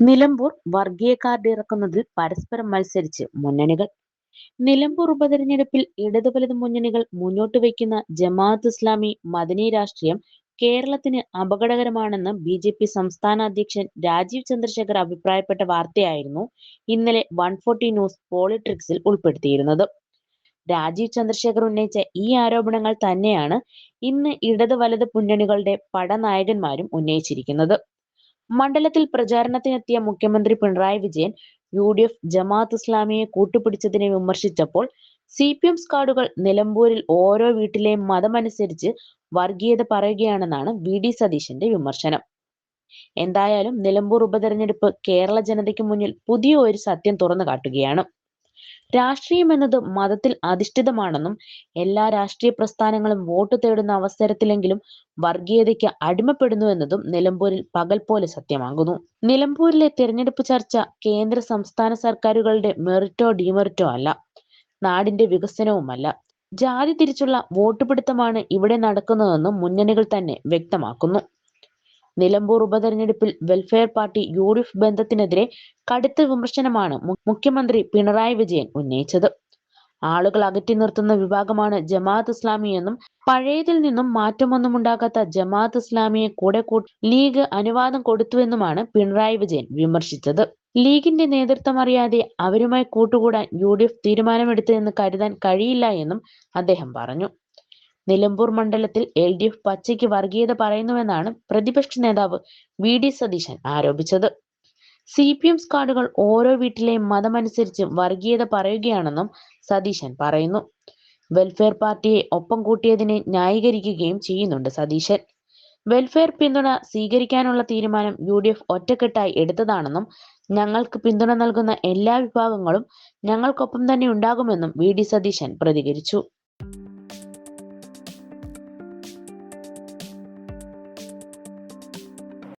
നിലമ്പൂർ വർഗീയ കാർഡ് ഇറക്കുന്നതിൽ പരസ്പരം മത്സരിച്ച് മുന്നണികൾ. നിലമ്പൂർ ഉപതെരഞ്ഞെടുപ്പിൽ ഇടതു വലത് മുന്നണികൾ മുന്നോട്ട് വയ്ക്കുന്ന ജമാഅത്ത് ഇസ്ലാമി മദനി രാഷ്ട്രീയം കേരളത്തിന് അപകടകരമാണെന്ന് ബി ജെ പി സംസ്ഥാന അധ്യക്ഷൻ രാജീവ് ചന്ദ്രശേഖർ അഭിപ്രായപ്പെട്ട വാർത്തയായിരുന്നു ഇന്നലെ വൺ ഫോർട്ടി ന്യൂസ് പോളിട്രിക്സിൽ ഉൾപ്പെടുത്തിയിരുന്നത്. രാജീവ് ചന്ദ്രശേഖർ ഉന്നയിച്ച ഈ ആരോപണങ്ങൾ തന്നെയാണ് ഇന്ന് ഇടത് വലത് മുന്നണികളുടെ പടനായകന്മാരും ഉന്നയിച്ചിരിക്കുന്നത്. മണ്ഡലത്തിൽ പ്രചാരണത്തിനെത്തിയ മുഖ്യമന്ത്രി Pinarayi Vijayan U D F Jamaat ഇസ്ലാമിയെ കൂട്ടുപിടിച്ചതിനെ വിമർശിച്ചപ്പോൾ സി പി എം സ്കാഡുകൾ നിലമ്പൂരിൽ ഓരോ വീട്ടിലെയും മതമനുസരിച്ച് വർഗീയത പറയുകയാണെന്നാണ് വി ഡി സതീശന്റെ വിമർശനം. എന്തായാലും നിലമ്പൂർ ഉപതെരഞ്ഞെടുപ്പ് കേരള ജനതയ്ക്ക് മുന്നിൽ പുതിയ ഒരു സത്യം തുറന്നു കാട്ടുകയാണ്. രാഷ്ട്രീയം എന്നത് മതത്തിൽ അധിഷ്ഠിതമാണെന്നും എല്ലാ രാഷ്ട്രീയ പ്രസ്ഥാനങ്ങളും വോട്ട് തേടുന്ന അവസരത്തിലെങ്കിലും വർഗീയതയ്ക്ക് അടിമപ്പെടുന്നു എന്നതും നിലമ്പൂരിൽ പകൽ പോലെ സത്യമാകുന്നു. നിലമ്പൂരിലെ തിരഞ്ഞെടുപ്പ് ചർച്ച കേന്ദ്ര സംസ്ഥാന സർക്കാരുകളുടെ മെറിറ്റോ ഡിമെറിറ്റോ അല്ല നാടിന്റെ വികസനവുമല്ല. ജാതി തിരിച്ചുള്ള വോട്ടുപിടുത്തമാണ് ഇവിടെ നടക്കുന്നതെന്നും മുന്നണികൾ തന്നെ വ്യക്തമാക്കുന്നു. നിലമ്പൂർ ഉപതെരഞ്ഞെടുപ്പിൽ welfare party U D F ബന്ധത്തിനെതിരെ കടുത്ത വിമർശനമാണ് മുഖ്യമന്ത്രി പിണറായി വിജയൻ ഉന്നയിച്ചത്. ആളുകൾ അകറ്റി നിർത്തുന്ന വിഭാഗമാണ് ജമാഅത്ത് ഇസ്ലാമി എന്നും പഴയതിൽ നിന്നും മാറ്റമൊന്നും ഉണ്ടാകാത്ത ജമാഅത്ത് ഇസ്ലാമിയെ കൂടെ ലീഗ് അനുവാദം കൊടുത്തുവെന്നുമാണ് പിണറായി വിജയൻ വിമർശിച്ചത്. ലീഗിന്റെ നേതൃത്വം അറിയാതെ അവരുമായി കൂട്ടുകൂടാൻ യു ഡി എഫ് തീരുമാനമെടുത്തു എന്ന് കരുതാൻ കഴിയില്ല എന്നും അദ്ദേഹം പറഞ്ഞു. നിലമ്പൂർ മണ്ഡലത്തിൽ എൽ ഡി എഫ് പച്ചയ്ക്ക് വർഗീയത പറയുന്നുവെന്നാണ് പ്രതിപക്ഷ നേതാവ് വി ഡി സതീശൻ ആരോപിച്ചത്. സി പി എം സ്ക്വാഡുകൾ ഓരോ വീട്ടിലെയും മതമനുസരിച്ച് വർഗീയത പറയുകയാണെന്നും സതീശൻ പറയുന്നു. വെൽഫെയർ പാർട്ടിയെ ഒപ്പം കൂട്ടിയതിനെ ന്യായീകരിക്കുകയും ചെയ്യുന്നുണ്ട് സതീശൻ. വെൽഫെയർ പിന്തുണ സ്വീകരിക്കാനുള്ള തീരുമാനം യു ഡി എഫ് ഒറ്റക്കെട്ടായി എടുത്തതാണെന്നും ഞങ്ങൾക്ക് പിന്തുണ നൽകുന്ന എല്ലാ വിഭാഗങ്ങളും ഞങ്ങൾക്കൊപ്പം തന്നെ ഉണ്ടാകുമെന്നും വി ഡി സതീശൻ പ്രതികരിച്ചു.